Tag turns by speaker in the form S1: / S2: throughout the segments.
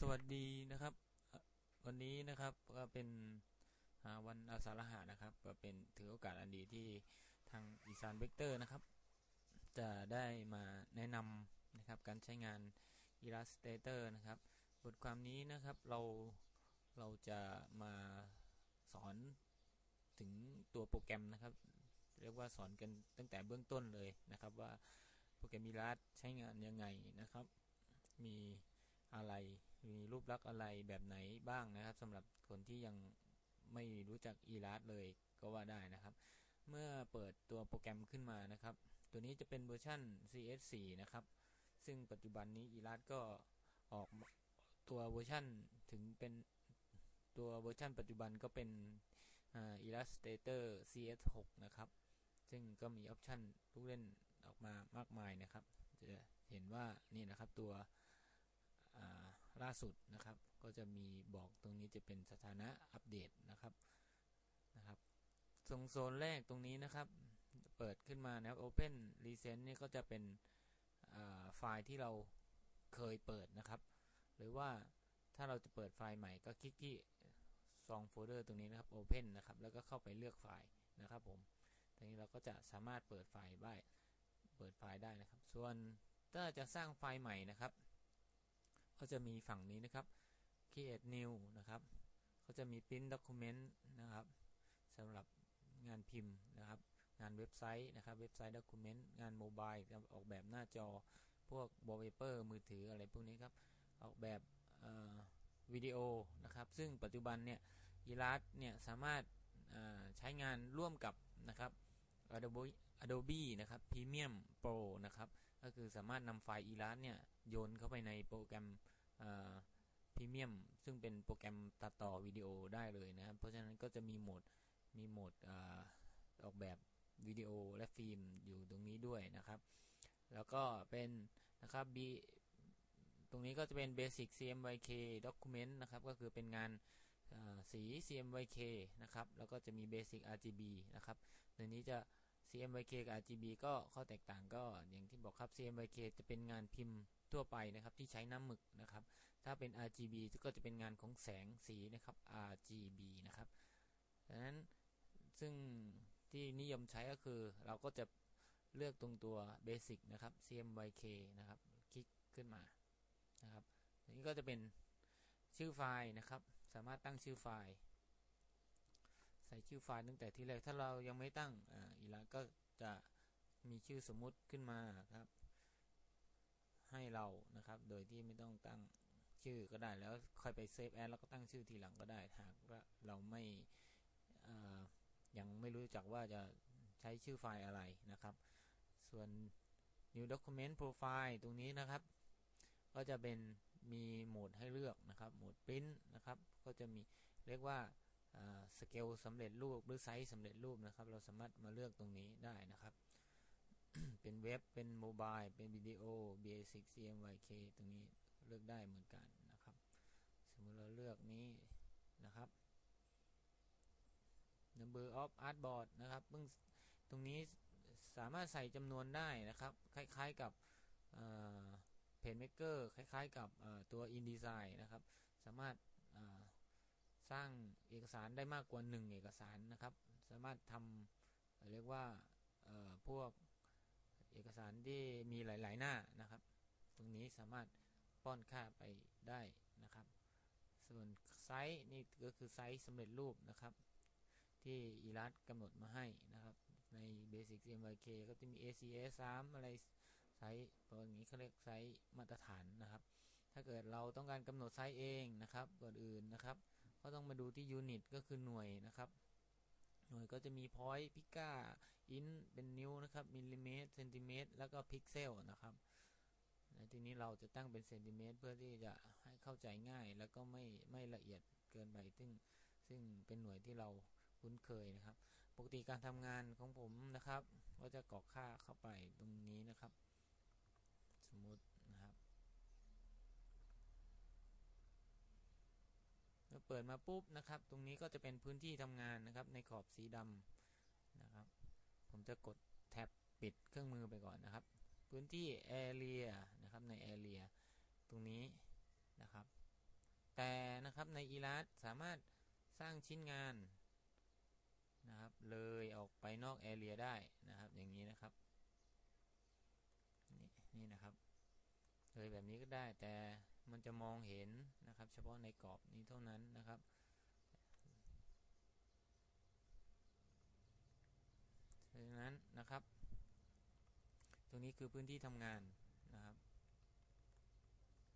S1: สวัสดีนะครับ วันนี้นะครับก็เป็นวันอาสาฬหะนะครับ ก็เป็นถือโอกาสอันดีที่ทางอีสานเวกเตอร์นะครับ จะได้มาแนะนำนะครับการใช้งาน Illustrator นะครับ บทความนี้นะครับเราเราจะมาสอนถึงตัวโปรแกรมนะครับ เรียกว่าสอนกันตั้งแต่เบื้องต้นเลยนะครับ ว่าโปรแกรม Illustrator ใช้งานยังไงนะครับ มีอะไร มีรูปลักษณ์อะไรแบบไหนบ้างนะครับสำหรับคนที่ยังไม่รู้จัก e l a s t เลยก็ว่าได้นะครับ เมื่อเปิดตัวโปรแกรมขึ้นมานะครับ ตัวนี้จะเป็นเวอร์ชัน CS4 นะครับ ซึ่งปัจจุบันนี้ e l a s t ก็ออกตัวเวอร์ชันถึงเป็นตัวเวอร์ชันปัจจุบันก็เป็นอ่า Illustrator CS6 นะครับ ซึ่งก็มีออปชันลูกเล่นออกมามากมายนะครับ จะเห็นว่านี่นะครับตัว ล่าสุดนะครับ ก็จะมีบอกตรงนี้จะเป็นสถานะอัปเดตนะครับนะครับตรงโซนแรกตรงนี้นะครับ เปิดขึ้นมานะครับ Open Recent นี่ก็จะเป็นอ่าไฟล์ที่เราเคยเปิดนะครับ หรือว่าถ้าเราจะเปิดไฟล์ใหม่ก็คลิกที่ซองโฟลเดอร์ตรงนี้นะครับ Open นะครับ แล้วก็เข้าไปเลือกไฟล์นะครับผมตรงนี้เราก็จะสามารถเปิดไฟล์ได้ เปิดไฟล์ได้นะครับ ส่วนถ้าจะสร้างไฟล์ใหม่นะครับ ก็จะมีฝั่งนี้นะครับ create new นะครับเขาจะมี print document นะครับสำหรับงานพิมพ์นะครับ งานเว็บไซต์นะครับเว็บไซต์ document งานโมบายออกแบบหน้าจอพวก wallpaper มือถืออะไรพวกนี้ครับ ออกแบบวิดีโอนะครับ ซึ่งปัจจุบันเนี่ย e l a s t เนี่ยสามารถใช้งานร่วมกับนะครับ Adobe Adobe นะครับ Premium Pro นะครับ ก็คือสามารถนำไฟล์ e l a s t เนี่ยโยนเข้าไปในโปรแกรมพรีเมียมซึ่งเป็นโปรแกรมตัดต่อวิดีโอได้เลยนะครับเพราะฉะนั้นก็จะมีโหมดมีโหมดอออกแบบวิดีโอและฟิล์มอยู่ตรงนี้ด้วยนะครับ แล้วก็เป็นนะครับ B ตรงนี้ก็จะเป็น Basic CMYK Document นะครับ ก็คือเป็นงานสี CMYK นะครับ แล้วก็จะมี Basic RGB นะครับในนี้จะ CMYK กับ RGB ก็ข้อแตกต่างก็อย่างที่บอกครับ CMYK จะเป็นงานพิมพ์ทั่วไปนะครับที่ใช้น้ำหมึกนะครับ ถ้าเป็น RGB ก็จะเป็นงานของแสงสีนะครับ RGB นะครับดังนั้นซึ่งที่นิยมใช้ก็คือเราก็จะเลือกตรงตัว Basic นะครับ CMYK นะครับ คลิกขึ้นมานะครับนี้ก็จะเป็นชื่อไฟล์นะครับ สามารถตั้งชื่อไฟล์ ใส่ชื่อไฟล์ตั้งแต่ที่แรกถ้าเรายังไม่ตั้งอ่าอีล้วก็จะมีชื่อสมมุติขึ้นมาครับ ให้เรานะครับ โดยที่ไม่ต้องตั้งชื่อก็ได้แล้วค่อยไปเซฟแอดแล้วก็ตั้งชื่อทีหลังก็ได้หากว่าเราไม่ยังไม่รู้จักว่าจะใช้ชื่อไฟล์อะไรนะครับ ส่วน new document profile ตรงนี้นะครับ ก็จะเป็นมีโหมดให้เลือกนะครับ โหมด print นะครับ ก็จะมีเรียกว่า สเกลสำเร็จรูปหรือไซส์สำเร็จรูปนะครับ เราสามารถมาเลือกตรงนี้ได้นะครับ เป็นเว็บเป็นโมบายเป็นวิดีโอ basic cmyk ตรงนี้เลือกได้เหมือนกันนะครับ สมมติเราเลือกนี้นะครับ number of artboard นะครับเพิ่งตรงนี้สามารถใส่จำนวนได้นะครับ คล้ายๆกับเพนเมกเกอร์คล้ายๆกับตัว InDesign นะครับ สามารถ สร้างเอกสารได้มากกว่า 1 เอกสารนะครับ สามารถทำเรียกว่าพวกเอกสารที่มีหลาย ๆ หน้านะครับ ตรงนี้สามารถป้อนค่าไปได้นะครับ ส่วนไซส์นี่ก็คือไซส์สำเร็จรูปนะครับ ที่อีรัสกำหนดมาให้นะครับ ใน Basic MYK ก็จะมี ACS 3อะไรไซส์ตัวนี้เขาเรียกไซส์มาตรฐานนะครับ ถ้าเกิดเราต้องการกำหนดไซส์เองนะครับก่อนอื่นนะครับ ก็ต้องมาดูที่ยูนิตก็คือหน่วยนะครับ หน่วยก็จะมีพอยต์พิก้าอินเป็นนิ้วนะครับมิลลิเมตรเซนติเมตรแล้วก็พิกเซลนะครับทีนี้เราจะตั้งเป็นเซนติเมตรเพื่อที่จะให้เข้าใจง่ายแล้วก็ไม่ไม่ละเอียดเกินไปซึ่งซึ่งเป็นหน่วยที่เราคุ้นเคยนะครับ ปกติการทำงานของผมนะครับ ก็จะกรอกค่าเข้าไปตรงนี้นะครับ สมมตินะครับ เปิดมาปุ๊บนะครับ ตรงนี้ก็จะเป็นพื้นที่ทำงานนะครับ ในขอบสีดำนะครับ ผมจะกดแท็บปิดเครื่องมือไปก่อนนะครับ พื้นที่ area นะครับใน area ตรงนี้นะครับ แต่นะครับในอีลัสสามารถสร้างชิ้นงานนะครับ เลยออกไปนอกแอเรียได้นะครับ อย่างนี้นะครับนี่นี่นะครับ เลยแบบนี้ก็ได้แต่มันจะมองเห็น นะครับ เฉพาะในกรอบนี้เท่านั้นนะครับ ดังนั้นนะครับ ตรงนี้คือพื้นที่ทำงานนะครับ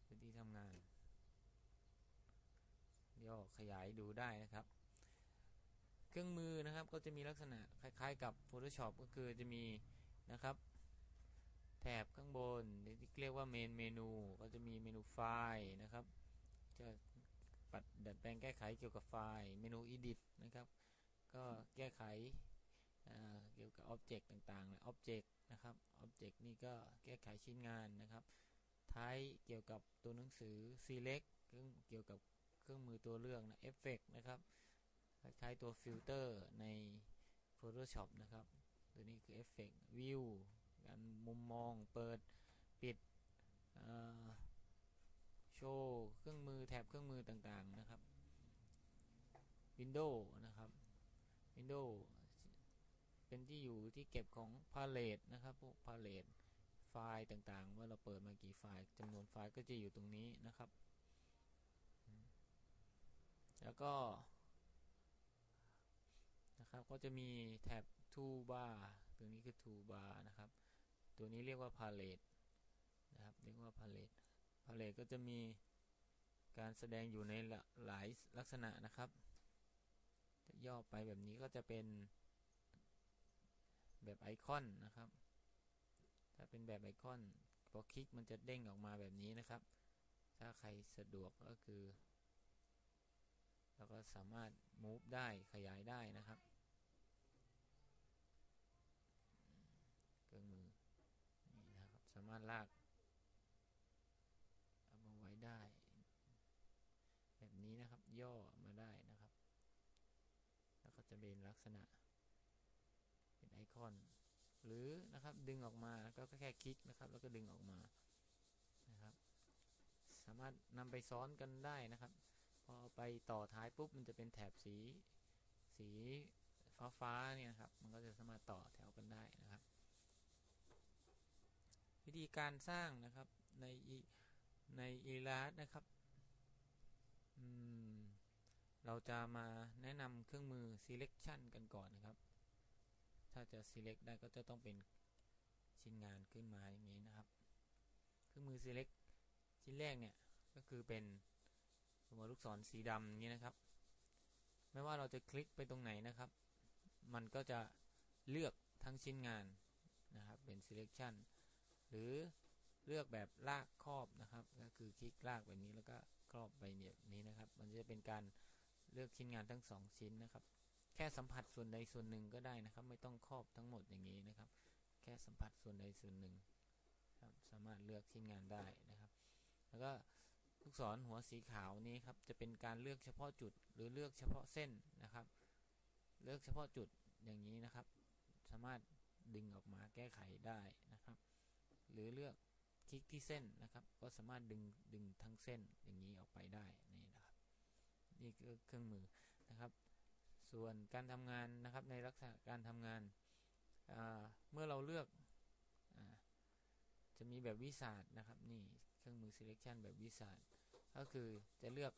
S1: พื้นที่ทำงานย่อขยายดูได้นะครับ เครื่องมือนะครับก็จะมีลักษณะคล้ายๆกับ Photoshop ก็คือจะมีนะครับ แถบข้างบนที่เรียกว่าเมนเมนูก็จะมีเมนูไฟล์นะครับ จะปัดดัดแปลงแก้ไขเกี่ยวกับไฟล์เมนู Edit นะครับ ก็แก้ไขเกี่ยวกับ Object ต่างๆนะ Object นะครับ Object นี่ก็แก้ไขชิ้นงานนะครับ ท้ายเกี่ยวกับตัวหนังสือ Select เกี่ยวกับเครื่องมือตัวเลือกนะ Effect นะครับคล้ายๆตัวฟิลเตอร์ใน Photoshop นะครับ ตัวนี้คือ Effect View การมุมมองเปิดปิด โชว์เครื่องมือแถบเครื่องมือต่างๆนะครับ Windows นะครับ Windows เป็นที่อยู่ที่เก็บของ p a l e t นะครับพวก p a l e t ไฟล์ต่างๆ ว่าเราเปิดมากี่ไฟล์จำนวนไฟล์ก็จะอยู่ตรงนี้นะครับ แล้วก็นะครับก็จะมีแท็บ Toolbar ตัวนี้คือ Toolbar นะครับ ตัวนี้เรียกว่า Palette นะครับ เรียกว่า Palette Palette ก็จะมีการแสดงอยู่ในหลายลักษณะนะครับย่อไปแบบนี้ก็จะเป็นแบบไอคอนนะครับ ถ้าเป็นแบบไอคอนพอคลิกมันจะเด้งออกมาแบบนี้นะครับ ถ้าใครสะดวกก็คือเราก็สามารถ move ได้ขยายได้นะครับเครื่องมือนี่นะครับ สามารถลากเอามาไว้ได้ แบบนี้นะครับย่อมาได้นะครับ แล้วก็จะ เป็นลักษณะ เป็นไอคอน หรือนะครับดึงออกมาแล้วก็แค่คลิกนะครับ แล้วก็ดึงออกมานะครับ สามารถนำไปซ้อนกันได้นะครับพอไปต่อท้ายปุ๊บมันจะเป็นแถบสีสีฟ้าฟ้าเนี่ยครับ มันก็จะสามารถต่อแถวกันได้นะครับ วิธีการสร้างนะครับในในอีลาสนะครับ เราจะมาแนะนำเครื่องมือ selection กันก่อนนะครับ ถ้าจะ select ได้ก็จะต้องเป็นชิ้นงานขึ้นมาอย่างนี้นะครับ เครื่องมือ select ชิ้นแรกเนี่ยก็คือเป็นตัวลูกศรสีดำอย่านี้นะครับ ไม่ว่าเราจะคลิกไปตรงไหนนะครับ มันก็จะเลือกทั้งชิ้นงานนะครับ เป็น selection หรือเลือกแบบลากครอบนะครับ ก็คือคลิกลากแบบนี้แล้วก็ครอบไปแบบนี้นะครับ มันจะเป็นการ เลือกชิ้นงานทั้ง2ชิ้นนะครับ แค่สัมผัสส่วนใดส่วนหนึ่งก็ได้นะครับ ไม่ต้องครอบทั้งหมดอย่างนี้นะครับ แค่สัมผัสส่วนใดส่วนหนึ่งครับสามารถเลือกชิ้นงานได้นะครับ แล้วก็ลูกศรหัวสีขาวนี้ครับจะเป็นการเลือกเฉพาะจุดหรือเลือกเฉพาะเส้นนะครับ เลือกเฉพาะจุดอย่างนี้นะครับ สามารถดึงออกมาแก้ไขได้นะครับ หรือเลือกคลิกที่เส้นนะครับ ก็สามารถดึงดึงทั้งเส้นอย่างนี้ออกไปได้ นี่คือเครื่องมือนะครับ ส่วนการทำงานนะครับในลักษณะการทำงาน เมื่อเราเลือกอจะมีแบบวิสาดนะครับนี่เครื่องมือ selection แบบวิสาดก็คือจะเลือก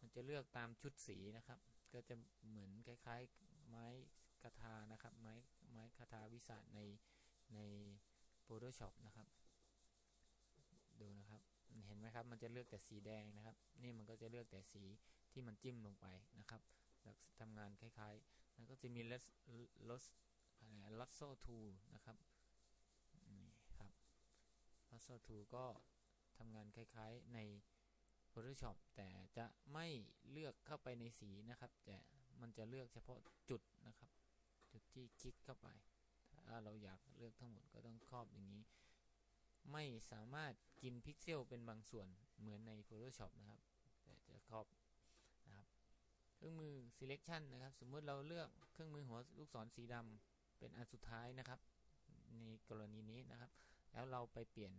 S1: มันจะเลือกตามชุดสีนะครับ ก็จะเหมือนคล้ายๆไม้คาทานะครับไม้ไม้คาทาวิสาดในใน Photoshop นะครับ เห็นไหมครับ มันจะเลือกแต่สีแดงนะครับ นี่มันก็จะเลือกแต่สีที่มันจิ้มลงไปนะครับแล้วทำงานคล้ายๆ แล้วก็จะมีลสลสอะไรลสโซทูนะครับนี่ครับลสโซทูก็ทำงานคล้ายๆใน Photoshop แต่จะไม่เลือกเข้าไปในสีนะครับแต่มันจะเลือกเฉพาะจุดนะครับ จุดที่คลิกเข้าไป ถ้าเราอยากเลือกทั้งหมดก็ต้องครอบอย่างนี้ ไม่สามารถกินพิกเซลเป็นบางส่วนเหมือนใน Photoshop นะครับ แต่จะครอบนะครับ เครื่องมือ selection นะครับ สมมติเราเลือกเครื่องมือหัวลูกศรสีดำเป็นอันสุดท้ายนะครับ ในกรณีนี้นะครับ แล้วเราไปเปลี่ยน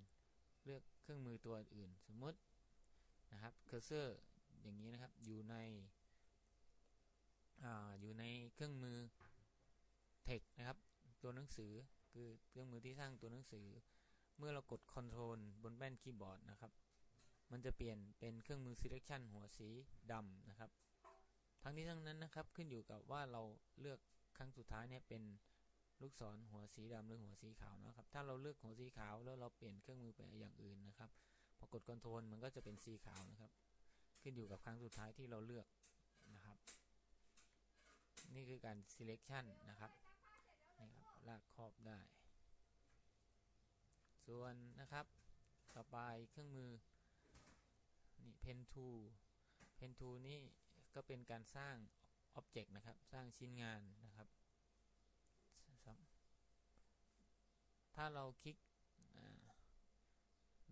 S1: เลือกเครื่องมือตัวอื่น สมมตินะครับเคอร์เซอร์อย่างนี้นะครับอยู่ในอ่าอยู่ในเครื่องมือ text นะครับ ตัวหนังสือคือเครื่องมือที่สร้างตัวหนังสือ เมื่อเรากด Ctrl บนแป้นคีย์บอร์ดนะครับ มันจะเปลี่ยนเป็นเครื่องมือ selection หัวสีดำนะครับ ทั้งนี้ทั้งนั้นนะครับขึ้นอยู่กับว่าเราเลือกครั้งสุดท้ายเนี่ยเป็นลูกศรหัวสีดำหรือหัวสีขาวนะครับ ถ้าเราเลือกหัวสีขาวแล้วเราเปลี่ยนเครื่องมือไปอย่างอื่นนะครับ พอกด Ctrl มันก็จะเป็นสีขาวนะครับ ขึ้นอยู่กับครั้งสุดท้ายที่เราเลือกนะครับ นี่คือการ selection นะครับนี่ครับลากครอบได้ ส่วนนะครับ ต่อไปเครื่องมือ นี่ pen tool pen tool นี่ก็เป็นการสร้าง object นะครับ สร้างชิ้นงานนะครับ ถ้าเราคลิก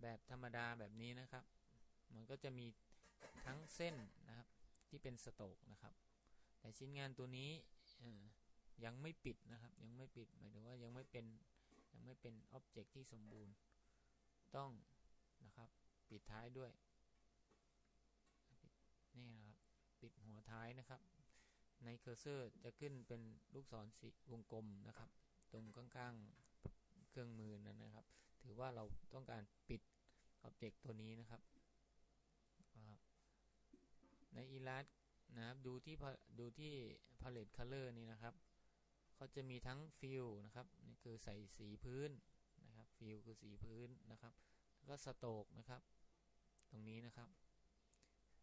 S1: แบบธรรมดาแบบนี้นะครับ มันก็จะมีทั้งเส้นนะครับที่เป็นสโตกนะครับ แต่ชิ้นงานตัวนี้ยังไม่ปิดนะครับ ยังไม่ปิดหมายถึงว่ายังไม่เป็น ไม่เป็นอ็อบเจกต์ที่สมบูรณ์ ต้องนะครับปิดท้ายด้วยนี่นะครับปิดหัวท้ายนะครับ ในเคอร์เซอร์จะขึ้นเป็นลูกศรสีวงกลมนะครับ ตรงข้างๆเครื่องมือนั้นนะครับ ถือว่าเราต้องการปิดอ็อบเจกต์ตัวนี้นะครับในอีลัสนะครับดูที่ดูที่ palette color นี่นะครับ เขาจะมีทั้งฟิลนะครับนี่คือใส่สีพื้นนะครับฟิลคือสีพื้นนะครับ แล้วก็สโตกนะครับ ตรงนี้นะครับ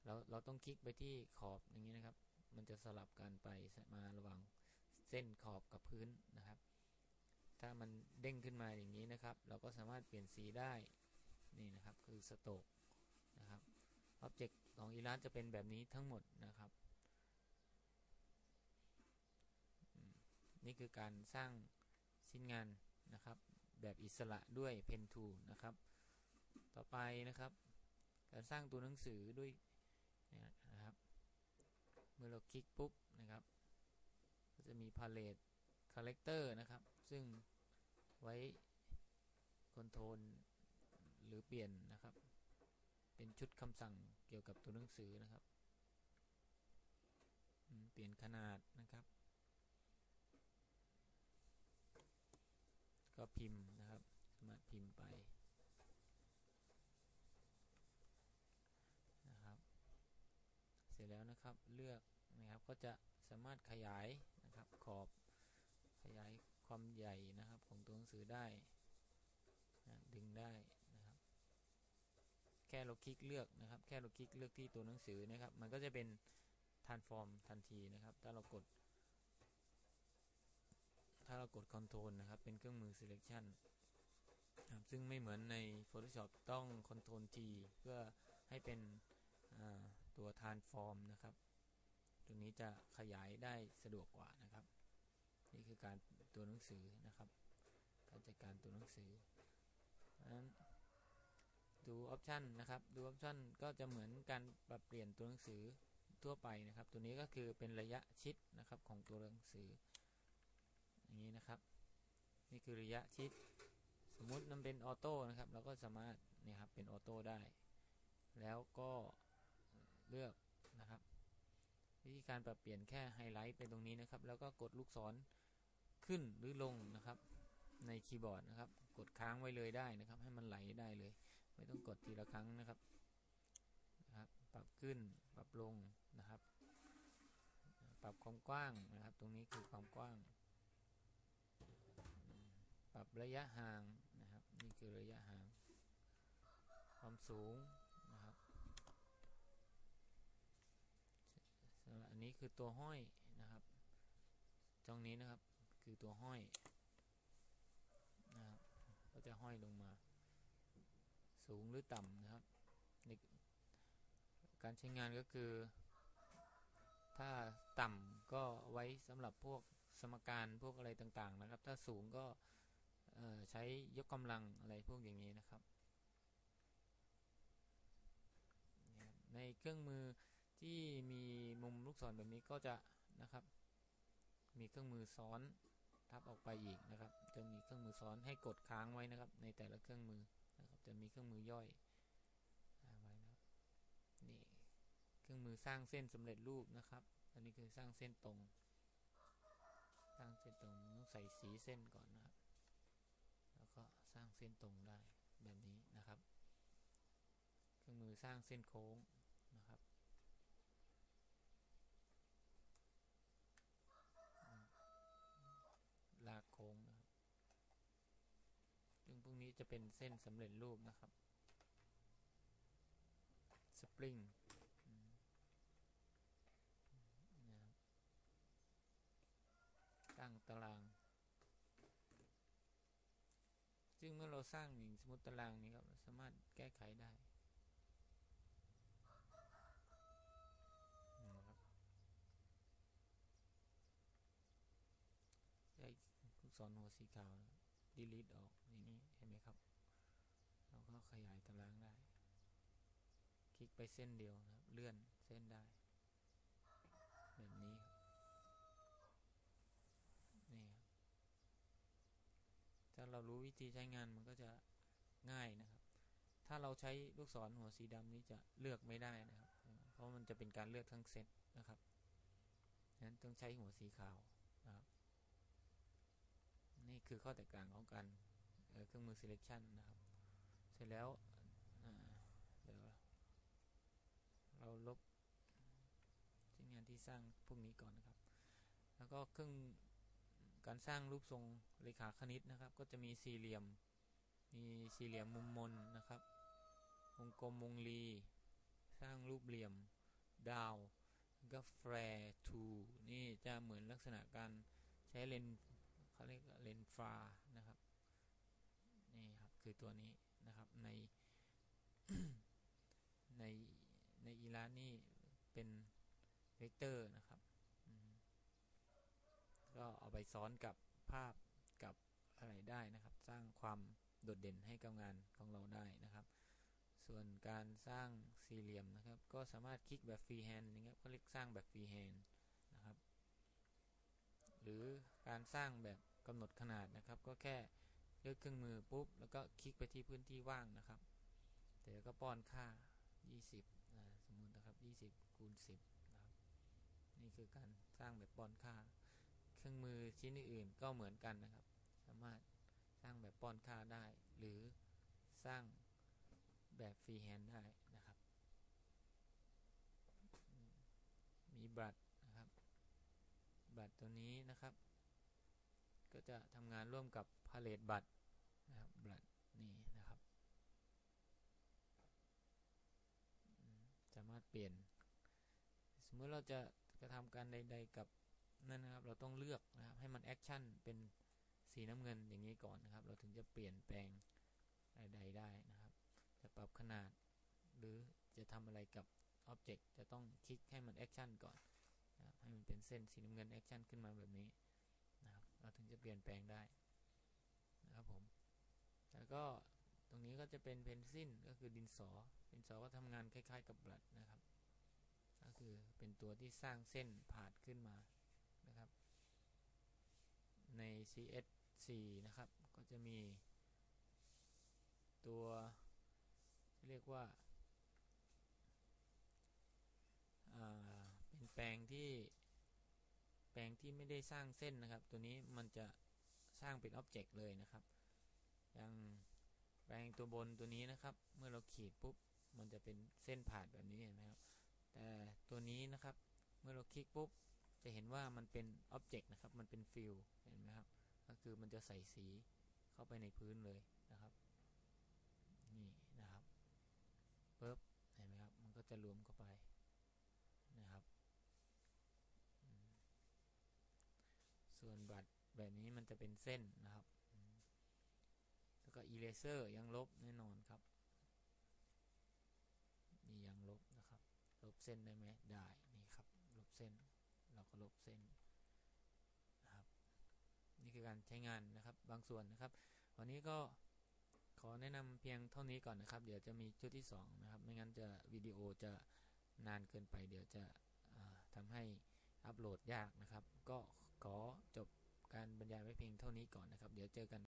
S1: เราเราต้องคลิกไปที่ขอบอย่างนี้นะครับ มันจะสลับกันไปมาระหว่างเส้นขอบกับพื้นนะครับ ถ้ามันเด้งขึ้นมาอย่างนี้นะครับ เราก็สามารถเปลี่ยนสีได้นี่นะครับคือสโตกนะครับอ็อบเจกต์ของอีลาสจะเป็นแบบนี้ทั้งหมดนะครับ นี่คือการสร้างชิ้นงานนะครับ แบบอิสระด้วย Pen Tool นะครับ ต่อไปนะครับ การสร้างตัวหนังสือด้วยนะครับ เมื่อเราคลิกปุ๊บนะครับ ก็จะมี Palette Character นะครับ ซึ่งไว้คอนโทรลหรือเปลี่ยนนะครับ เป็นชุดคำสั่งเกี่ยวกับตัวหนังสือนะครับ เปลี่ยนขนาดนะครับ ก็พิมพ์นะครับ สามารถพิมพ์ไปนะครับ เสร็จแล้วนะครับเลือกนะครับก็จะสามารถขยายนะครับขอบขยายความใหญ่นะครับของตัวหนังสือได้นะดึงได้นะครับ แค่เราคลิกเลือกนะครับ แค่เราคลิกเลือกที่ตัวหนังสือนะครับ มันก็จะเป็น transform ทันทีนะครับ ถ้าเรากด ถ้าเรากด control นะครับ เป็นเครื่องมือ selection ครับซึ่งไม่เหมือนใน Photoshop ต้อง control T เพื่อให้เป็นตัว transform นะครับ ตัวนี้จะขยายได้สะดวกกว่านะครับ นี่คือการตัวหนังสือนะครับ การจัดการตัวหนังสือนั้นดูออปชันนะครับ ดูออปชันก็จะเหมือนการปรับเปลี่ยนตัวหนังสือทั่วไปนะครับ ตัวนี้ก็คือเป็นระยะชิดนะครับของตัวหนังสือ อย่างนี้นะครับ นี่คือระยะชิด สมมุติมันเป็นออโต้นะครับเราก็สามารถนี่ครับเป็นออโต้ได้ แล้วก็เลือกนะครับ วิธีการปรับเปลี่ยนแค่ไฮไลท์ไปตรงนี้นะครับ แล้วก็กดลูกศรขึ้นหรือลงนะครับในคีย์บอร์ดนะครับ กดค้างไว้เลยได้นะครับ ให้มันไหลได้เลย ไม่ต้องกดทีละครั้งนะครับนะครับ ปรับขึ้นปรับลงนะครับ ปรับความกว้างนะครับ ตรงนี้คือความกว้าง ปรับระยะห่างนะครับ นี่คือระยะห่าง ความสูงนะครับอันนี้คือตัวห้อยนะครับตรงนี้นะครับคือตัวห้อยนะครับก็จะห้อยลงมา สูงหรือต่ำนะครับในการใช้งานก็คือ ถ้าต่ำก็ไว้สำหรับพวกสมการพวกอะไรต่างๆนะครับ ถ้าสูงก็ ใช้ยกกำลังอะไรพวกอย่างนี้นะครับ ในเครื่องมือที่มีมุมลูกศรแบบนี้ก็จะนะครับ มีเครื่องมือซ้อนทับออกไปอีกนะครับ จะมีเครื่องมือซ้อนให้กดค้างไว้นะครับ ในแต่ละเครื่องมือนะครับจะมีเครื่องมือย่อยไว้นะครับเครื่องมือสร้างเส้นสำเร็จรูปนะครับ อันนี้คือสร้างเส้นตรง สร้างเส้นตรงต้องใส่สีเส้นก่อนนะครับ เส้นตรงได้แบบนี้นะครับ เครื่องมือสร้างเส้นโค้งนะครับลากโค้งนะครับซึ่งพวกนี้จะเป็นเส้นสำเร็จรูปนะครับ สปริงนะครับตั้งตาราง ซึ่งเมื่อเราสร้างอย่งสมมติตารางนี้ครับสามารถแก้ไขได้นะครับใช้ลูกศรหัวสีขาวนะ delete ออกอย่างนี้เห็นไหมครับ เราก็ขยายตารางได้ คลิกไปเส้นเดียวนะครับ เลื่อนเส้นได้ แบบนี้ครับนี่ครับ ถ้า เรารู้วิธีใช้งานมันก็จะง่ายนะครับ ถ้าเราใช้ลูกศรหัวสีดำนี้จะเลือกไม่ได้นะครับ เพราะมันจะเป็นการเลือกทั้งเซตนะครับฉะนั้นต้องใช้หัวสีขาวนะครับ นี่คือข้อแตกต่างของการเครื่องมือ selection นะครับ เสร็จแล้วเดี๋ยวเราลบชิ้นงานที่สร้างพวกนี้ก่อนนะครับ แล้วก็เครื่อง การสร้างรูปทรงเรขาคณิตนะครับ ก็จะมีสี่เหลี่ยม มีสี่เหลี่ยมมุมมนนะครับ วงกลมวงรี สร้างรูปเหลี่ยม ดาวก็แฟร์ทูนี่จะเหมือนลักษณะการใช้เลนเขาเรียกเลนฟานะครับ นี่ครับ คือตัวนี้นะครับในในในอีลานนี่เป็นเวกเตอร์นะครับ ก็เอาไปซ้อนกับภาพกับอะไรได้นะครับ สร้างความโดดเด่นให้กับงานของเราได้นะครับ ส่วนการสร้างสี่เหลี่ยมนะครับ ก็สามารถคลิกแบบฟรีแฮนด์นะครับเขาเรียกสร้างแบบฟรีแฮนด์นะครับ หรือการสร้างแบบกำหนดขนาดนะครับ ก็แค่เลือกเครื่องมือปุ๊บ แล้วก็คลิกไปที่พื้นที่ว่างนะครับเดี๋ยวก็ป้อนค่า 20นะสมมุตินะครับ 20คูณ10นะครับ นี่คือการสร้างแบบป้อนค่า รื่องมือชิ้นอื่นก็เหมือนกันนะครับ สามารถสร้างแบบป้อนค่าได้ หรือสร้างแบบฟรีแฮนด์ได้นะครับ มีบัตรนะครับ บัตรตัวนี้นะครับ ก็จะทำงานร่วมกับพาเลตบัตรนะครับบัตรนี่นะครับสามารถเปลี่ยน สมมติเราจะกระทำการใด ๆ กับ นั่นนะครับ เราต้องเลือกนะครับ ให้มันแอคชั่นเป็นสีน้ำเงินอย่างนี้ก่อนนะครับ เราถึงจะเปลี่ยนแปลงใดๆได้นะครับ จะปรับขนาด หรือจะทำอะไรกับอ็อบเจกต์จะต้องคลิกให้มันแอคชั่นก่อนนะครับให้มันเป็นเส้นสีน้ำเงินแอคชั่นขึ้นมาแบบนี้นะครับ เราถึงจะเปลี่ยนแปลงได้นะครับผม แล้วก็ตรงนี้ก็จะเป็นเพนซิลก็คือดินสอดินสอก็ทำงานคล้าย ๆ กับบลัดนะครับ ก็คือเป็นตัวที่สร้างเส้นผ่านขึ้นมา ใน CS4 นะครับ ก็จะมี ตัวเรียกว่าเป็นแปลงที่แปลงที่ไม่ได้สร้างเส้นนะครับ ตัวนี้มันจะสร้างเป็นอ็อบเจกต์เลยนะครับ อย่างแปลงตัวบนตัวนี้นะครับ เมื่อเราขีดปุ๊บ มันจะเป็นเส้นผ่านแบบนี้เห็นไหมครับ แต่ตัวนี้นะครับ เมื่อเราคลิกปุ๊บ จะเห็นว่ามันเป็นอ็อบเจกต์นะครับ มันเป็นฟิลเห็นไหมครับ ก็คือมันจะใส่สีเข้าไปในพื้นเลยนะครับ นี่นะครับปุ๊บเห็นไหมครับ มันก็จะรวมเข้าไปนะครับ ส่วนบัตรแบบนี้มันจะเป็นเส้นนะครับ แล้วก็ eraser ยังลบแน่นอนครับ นี่ยังลบนะครับ ลบเส้นได้ไหมได้ นี่ครับ ลบเส้น เราก็ ลบเส้นนะครับนี่คือการใช้งานนะครับบางส่วนนะครับ วันนี้ก็ขอแนะนำเพียงเท่านี้ก่อนนะครับ เดี๋ยวจะมีชุดที่2นะครับไม่งั้นจะวิดีโอจะนานเกินไป เดี๋ยวจะทำให้อัปโหลดยากนะครับ ก็ขอจบการบรรยายไว้เพียงเท่านี้ก่อนนะครับ เดี๋ยวเจอกัน